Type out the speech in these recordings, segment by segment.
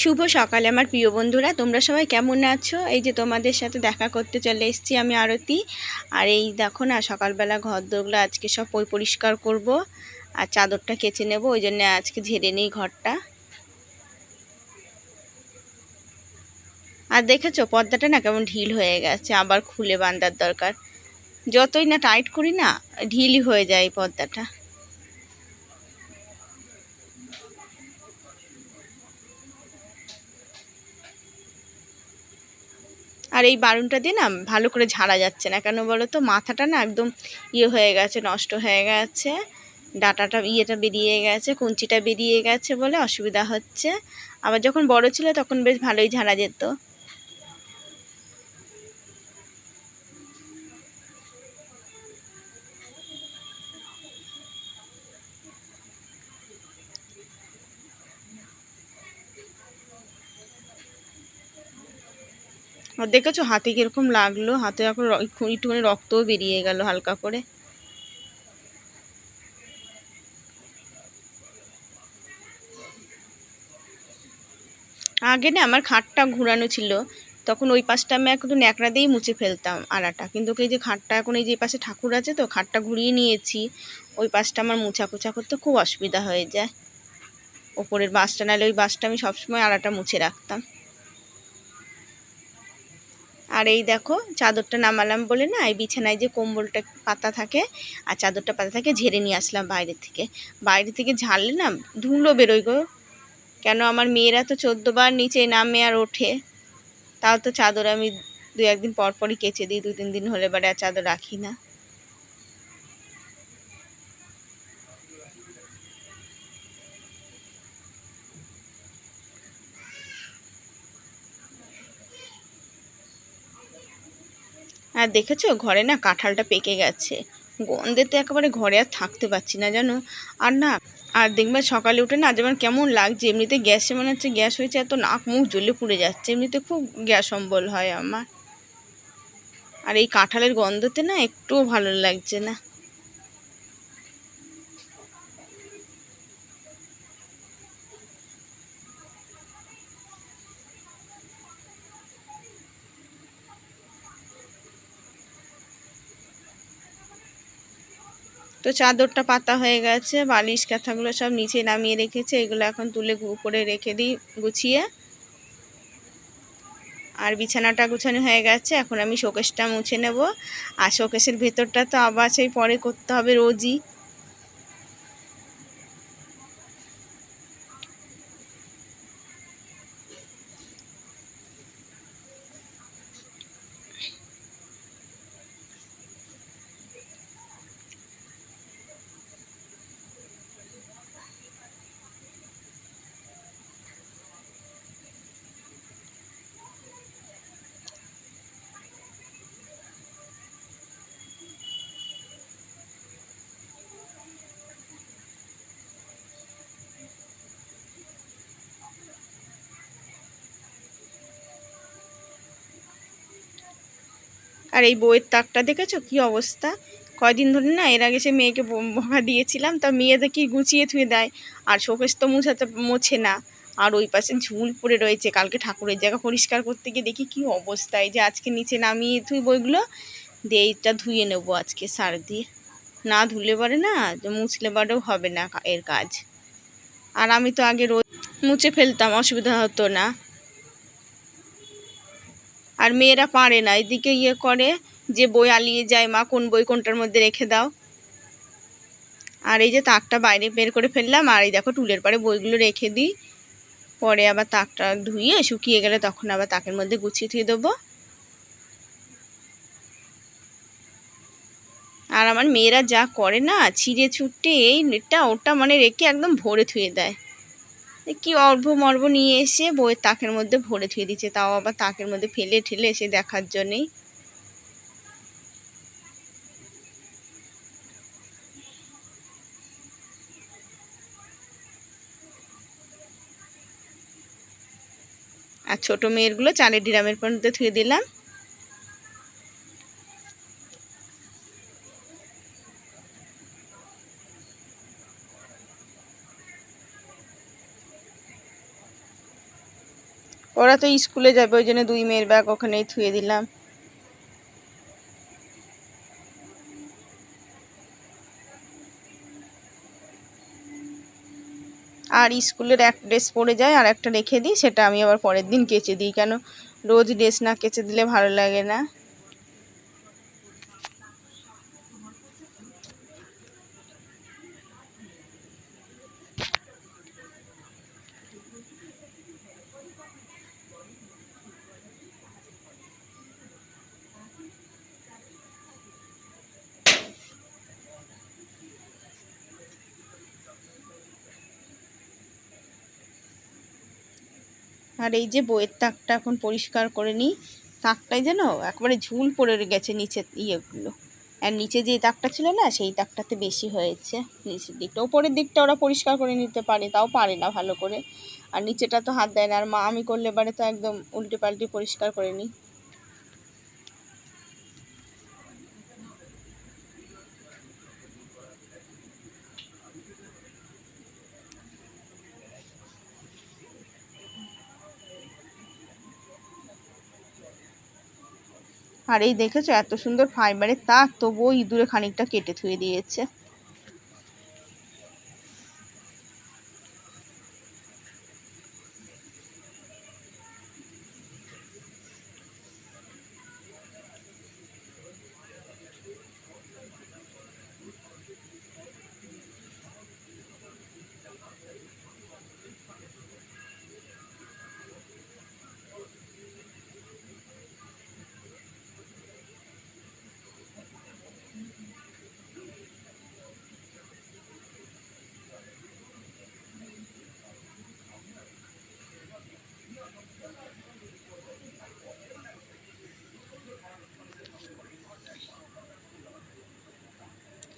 শুভ সকালে, আমার প্রিয় বন্ধুরা। তোমরা সবাই কেমন আছো? এই যে তোমাদের সাথে দেখা করতে চলে এসেছি আমি আরতি। আর এই দেখো না, সকালবেলা ঘর দোরগুলো আজকে সব পরিষ্কার করব আর চাদরটা কেচে নেব, ওই জন্য আজকে ঝেড়ে নিই ঘরটা। আর দেখেছ, পর্দাটা না কেমন ঢিল হয়ে গেছে, আবার খুলে বান্ধার দরকার। যতই না টাইট করি না, ঢিলই হয়ে যায় পর্দাটা। এই বারুনটা দিয়ে না ভালো করে ঝাড়া যাচ্ছে না। কেন বলো তো মাথাটা না একদম ইয়ে হয়ে গেছে, নষ্ট হয়ে গেছে। ডাটাটা ইয়েটা বেরিয়ে গেছে, কুঞ্চিটা বেরিয়ে গেছে বলে অসুবিধা হচ্ছে। আবার যখন বড় ছিল তখন বেশ ভালোই ঝাড়া যেত। দেখেছ হাতে কীরকম লাগল? হাতে এখন একটুখানি রক্তও বেরিয়ে গেল হালকা করে। আগে না আমার খাটটা ঘুরানো ছিল। তখন ওই পাশটা আমি একটু ন্যাকড়া দিয়েই মুছে ফেলতাম আড়াটা। কিন্তু এই যে খাটটা এখন এই যে পাশে ঠাকুর আছে তো, খাটটা ঘুরিয়ে নিয়েছি। ওই পাশটা আমার মুছা কুচা করতে খুব অসুবিধা হয়ে যায়। ওপরের বাসটা নাহলে ওই বাসটা আমি সবসময় আড়াটা মুছে রাখতাম। আর এই দেখো, চাদরটা নামালাম বলে না, এই বিছানায় যে কম্বলটা পাতা থাকে, আর চাদরটা পাতা থাকে, ঝেড়ে নিয়ে আসলাম বাইরে থেকে। বাইরে থেকে ঝাড়লে না, ধুলো বেরোয় গো। কেন আমার মেয়েরা তো চোদ্দোবার নিচে নামে আর ওঠে। তাও তো চাদর আমি দু একদিন পরপরই কেচে দিই দু তিন দিন হলে বারে আর চাদর রাখি না। আর দেখেছ? ঘরে না কাঁঠালটা পেকে গেছে। গন্ধেতে একেবারে ঘরে আর থাকতে পারছি না, জানো? আর না, আর দেখবে সকালে উঠে না যেমন কেমন লাগছে, এমনিতে গ্যাসে মনে হচ্ছে গ্যাস হয়েছে, এত নাক মুখ জ্বলে পুড়ে যাচ্ছে, এমনিতে খুব গ্যাস অম্বল হয় আমার। আর এই কাঁঠালের গন্ধতে না একটুও ভালো লাগছে না। তো চাদরটা পাতা হয়ে গেছে, বালিশ কাঁথাগুলো সব নিচে নামিয়ে রেখেছে, এগুলো এখন তুলে উপরে রেখে দিই গুছিয়ে। আর বিছানাটা গুছানো হয়ে গেছে, এখন আমি শোকেশটা মুছে নেব। আর শোকেশের ভেতরটা তো আবার সেই পরে করতে হবে রোজই। আর এই বইয়ের তাকটা দেখেছ? কি অবস্থা? কয়দিন ধরে না এর আগে সে মেয়েকে বকা দিয়েছিলাম, তা মেয়ে দেখি গুছিয়ে থুয়ে দেয়। আর শোকেশ তো মুছাতে, মোছে না। আর ওই পাশে ঝুল পড়ে রয়েছে, কালকে ঠাকুরের জায়গা পরিষ্কার করতে গিয়ে দেখি কি অবস্থা। এই যে আজকে নিচে নামিয়ে থুই বইগুলো দিয়ে এইটা ধুয়ে নেব আজকে সার দিয়ে। না ধুলে পারে না মুছলে পারেও হবে না এর কাজ। আর আমি তো আগে রোজ মুছে ফেলতাম, অসুবিধা হতো না। আর মেয়েরা পারে না। এদিকে ইয়ে করে যে বই আলিয়ে যায়, মা, কোন বই কোনটার মধ্যে রেখে দাও? আর এই যে তাকটা বাইরে বের করে ফেললাম, আর এই দেখো টুলের পরে বইগুলো রেখে দিই। পরে আবার তাকটা ধুয়ে শুকিয়ে গেলে তখন আবার তাকের মধ্যে গুছিয়ে থুয়ে দেবো। আর আমার মেয়েরা যা করে না, ছিঁড়ে ছুটে এই নেটটা ওটা মানে রেখে একদম ভরে থুয়ে দেয়। কি অর্ভ মর্ব নিয়ে এসে বইয়ের তাকের মধ্যে ভরে থুয়ে দিচ্ছে। তাও আবার তাকের মধ্যে ফেলে ঠেলে এসে দেখার জন্যেই আর ছোটো মেয়েরগুলো চালের ডিরামের পর্যন্ত থুয়ে দিলাম। ওরা তো স্কুলে যাবে, ওই জন্য দুই মেয়ের ব্যাগ ওখানেই থুয়ে দিলাম। আর স্কুলের এক ড্রেস পরে যায় আর একটা রেখে দিই, সেটা আমি আবার পরের দিন কেচে দিই, কেন? রোজ ড্রেস না কেচে দিলে ভালো লাগে না। আর এই যে বইয়ের তাকটা এখন পরিষ্কার করে নিই, তাকটাই যেন একবারে ঝুল পড়ে গেছে নিচে ইয়েগুলো। আর নিচে যে তাকটা ছিল না, সেই তাকটাতে বেশি হয়েছে। নিচের দিকটা, ওপরের দিকটা ওরা পরিষ্কার করে নিতে পারে, তাও পারে না ভালো করে। আর নিচেটা তো হাত দেয় না, আর মা আমি করলে এবারে তো একদম উল্টে পাল্টে পরিষ্কার করে নিই। আর এই দেখেছ এত সুন্দর ফাইবারের তার তবুও ইঁদুরে খানিকটা কেটে থুয়ে দিয়েছে।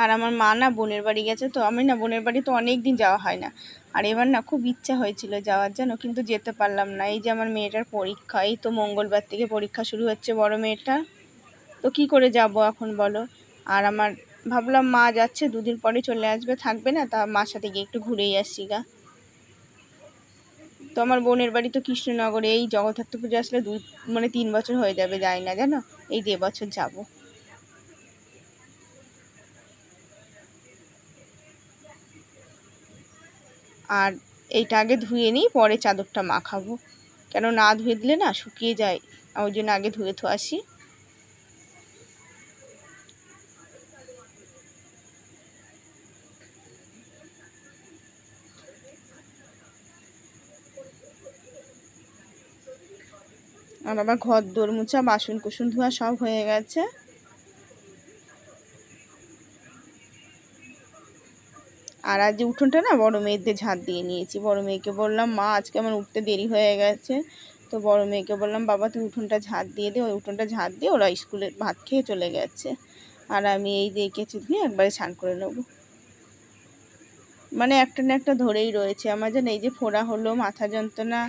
আর আমার মা না বোনের বাড়ি গেছে, তো আমি না বোনের বাড়ি তো অনেক দিন যাওয়া হয় না। আর এবার না খুব ইচ্ছা হয়েছিল যাওয়ার জন্য কিন্তু যেতে পারলাম না। এই যে আমার মেয়েটার পরীক্ষা, এই তো মঙ্গলবার থেকে পরীক্ষা শুরু হচ্ছে বড় মেয়েটা তো কি করে যাব এখন বলো? আর আমার, ভাবলাম মা যাচ্ছে, দুদিন পরে চলে আসবে, থাকবে না, তা মার সাথে গিয়ে একটু ঘুরেই আসছি গা। তো আমার বোনের বাড়ি তো কৃষ্ণনগরে, এই জগদ্ধাত্রী পুজো আসলে দুই মানে তিন বছর হয়ে যাবে, যাই না জানো? এই যে বছর যাব। আর এইটা আগে ধুয়ে নিই, পরে চাদরটা মাখাবো। কেন না ধুয়ে দিলে না শুকিয়ে যায় ওই জন্য আগে ধুয়ে থো আসি। আর আবার ঘর দোর মুছা বাসন কুসুন ধোয়া সব হয়ে গেছে। আর আজ যে উঠোনটা না বড় মেয়েদের ঝাঁট দিয়ে নিয়েছি। বড় মেয়েকে বললাম, মা, আজকে আমার উঠতে দেরি হয়ে গেছে। তো বড় মেয়েকে বললাম, বাবা, তুই উঠোনটা ঝাঁট দিয়ে দে। ওই উঠোনটা ঝাঁট দিয়ে ওরা স্কুলে ভাত খেয়ে চলে গেছে। আর আমি এই যে কেচে ধুয়ে একবারে স্নান করে নেব। মানে একটা না একটা ধরেই রয়েছে। আমার যেন এই যে ফোড়া হলো, মাথা যন্ত্রণা,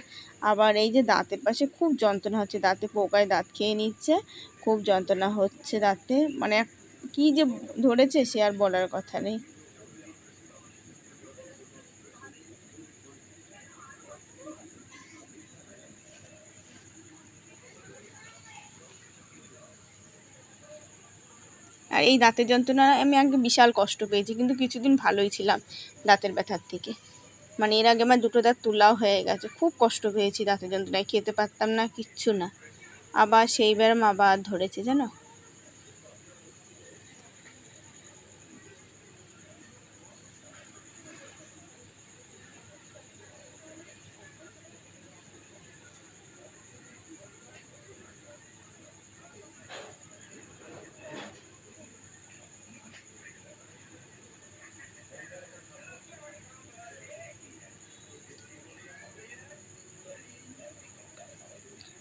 আবার এই যে দাঁতের পাশে খুব যন্ত্রণা হচ্ছে। দাঁতে পোকায় দাঁত খেয়ে নিচ্ছে, খুব যন্ত্রণা হচ্ছে দাঁতে। মানে কি যে ধরেছে সে আর বলার কথা নেই। আর এই দাঁতের যন্ত্রণা আমি আগে বিশাল কষ্ট পেয়েছি, কিন্তু কিছুদিন ভালোই ছিলাম দাঁতের ব্যথার থেকে। মানে এর আগে আমার দুটো দাঁত তোলাও হয়ে গেছে, খুব কষ্ট পেয়েছি দাঁতের যন্ত্রণায়, খেতে পারতাম না, কিচ্ছু না। আবার সেইবার আবার ধরেছে, জানো?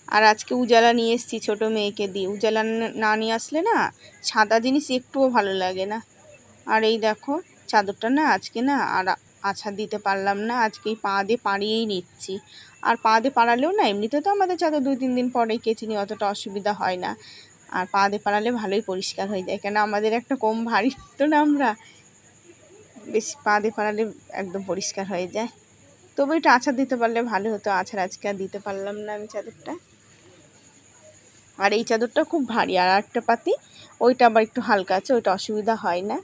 আর আজকে উজালা নিয়ে এসেছি ছোটো মেয়েকে দিয়ে। উজালা না নিয়ে আসলে না, সাদা জিনিস একটুও ভালো লাগে না। আর এই দেখো, চাদরটা না আজকে না আর আছাড় দিতে পারলাম না, আজকে পা দিয়ে পাড়িয়েই নিচ্ছি। আর পা দিয়ে পাড়ালেও না, এমনিতে তো আমাদের চাদর দুই, তিন দিন পরেই কেচে নিই অতটা অসুবিধা হয় না। আর পা দিয়ে পাড়ালে ভালোই পরিষ্কার হয়ে যায়। কেন আমাদের একটা কম ভারী তো না আমরা, বেশ পা দিয়ে পাড়ালে একদম পরিষ্কার হয়ে যায়। তবু একটু আছাড় দিতে পারলে ভালো হতো, আছাড় আজকে আর দিতে পারলাম না আমি চাদরটা। আর এই চাদরটা খুব ভারী, আর একটা পাতি, ওইটা আবার একটু হালকা আছে, ওইটা অসুবিধা হয় না।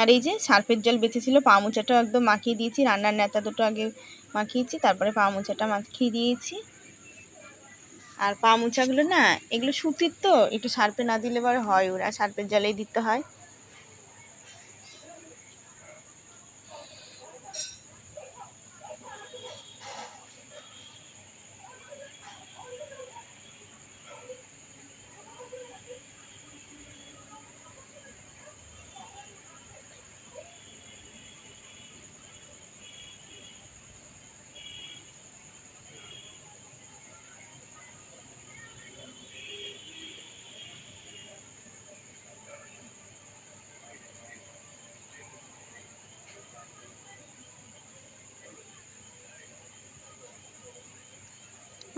আর এই যে সার্ফের জল বেঁচেছিল, পা মোচাটাও একদম মাখিয়ে দিয়েছি। রান্নার নেতা দুটো আগে মাখিয়েছি, তারপরে পা মোচাটা মাখিয়ে দিয়েছি। আর পা মোচাগুলো না, এগুলো সুতির তো, একটু সার্ফে না দিলে পরে হয় ওরা সার্ফের জলেই দিতে হয়।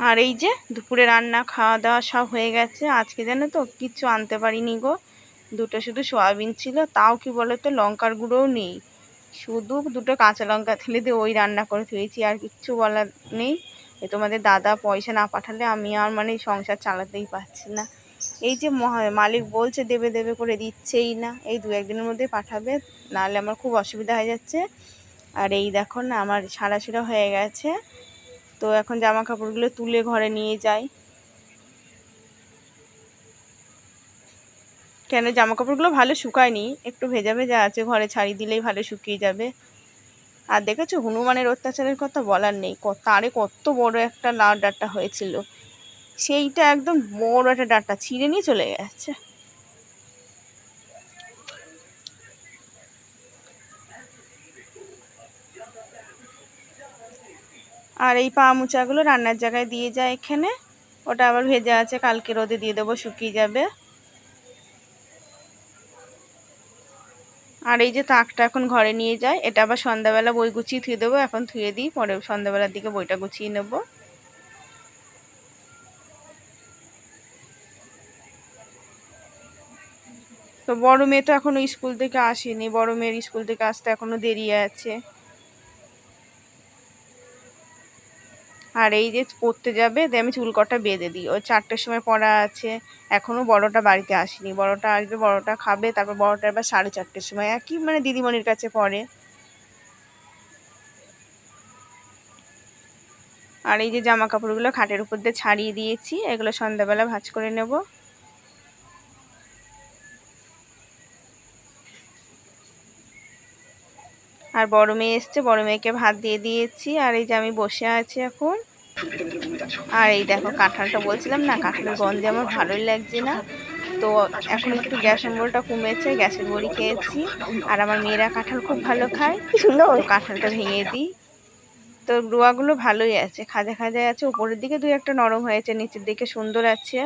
আর এই যে দুপুরে রান্না খাওয়া দাওয়া সব হয়ে গেছে। আজকে জানো তো কিচ্ছু আনতে পারিনি গো। দুটো শুধু সোয়াবিন ছিল, তাও কি বলো তো লঙ্কার গুঁড়োও নেই। শুধু দুটো কাঁচা লঙ্কা থেলে দিয়ে ওই রান্না করে থুয়েছি, আর কিচ্ছু বলার নেই। এ তোমাদের দাদা পয়সা না পাঠালে আমি আর মানে সংসার চালাতেই পারছি না। এই যে মালিক বলছে দেবে দেবে করে দিচ্ছেই না। এই দু একদিনের মধ্যে পাঠাবে, নাহলে আমার খুব অসুবিধা হয়ে যাচ্ছে। আর এই দেখো না, আমার সারা হয়ে গেছে। তো এখন জামা কাপড়গুলো তুলে ঘরে নিয়ে যাই। কেন জামা কাপড়গুলো ভালো শুকায়নি, একটু ভেজা ভেজা আছে, ঘরে ছাড়ি দিলেই ভালো শুকিয়ে যাবে। আর দেখেছ, হনুমানের অত্যাচারের কথা বলার নেই তারে কত বড় একটা লাল ডাটা হয়েছিল। সেইটা একদম বড় একটা ডাটা, ছিঁড়ে নিয়ে চলে গেছে। আর এই পা মোচাগুলো রান্নার জায়গায় দিয়ে যায় এখানে। ওটা আবার ভেজা আছে, কালকে রোদে দিয়ে দেবো, শুকিয়ে যাবে। আর এই যে তাকটা এখন ঘরে নিয়ে যায়, এটা আবার সন্ধ্যাবেলা বই গুছিয়ে থুয়ে দেবো, এখন থুয়ে দিই, পরে সন্ধ্যাবেলার দিকে বইটা গুছিয়ে নেব। তো বড় মেয়ে তো এখনও স্কুল থেকে আসেনি, বড় মেয়ের স্কুল থেকে আসতে এখনও দেরি আছে। আর এই যে পড়তে যাবে দিয়ে আমি চুল কটা বেঁধে দিই। ওই চারটের সময় পড়া আছে এখনও বড়টা বাড়িতে আসেনি। বড়টা আসবে, বড়টা খাবে, তারপর বড়টা এবার সাড়ে চারটের সময়। একই মানে দিদিমণির কাছে পড়ে। আর এই যে জামা কাপড়গুলো খাটের উপর দিয়ে ছাড়িয়ে দিয়েছি, এগুলো সন্ধ্যাবেলা ভাজ করে নেব। আর বড় মেয়ে এসছে, বড় মেয়েকে ভাত দিয়ে দিয়েছি। আর এই যে আমি বসে আছি এখন। আর এই দেখো, কাঁঠালটা বলছিলাম না, কাঁঠালের গন্ধে আমার ভালোই লাগছে না। তো এখন একটু গ্যাস অম্বলটা কমেছে, গ্যাসের বড়ি খেয়েছি। আর আমার মেয়েরা কাঁঠাল খুব ভালো খায়। কাঁঠালটা ভেঙে দিই। তো রোয়াগুলো ভালোই আছে, খাজা খাজায় আছে। উপরের দিকে দুই একটা নরম হয়েছে, নিচের দিকে সুন্দর আছে।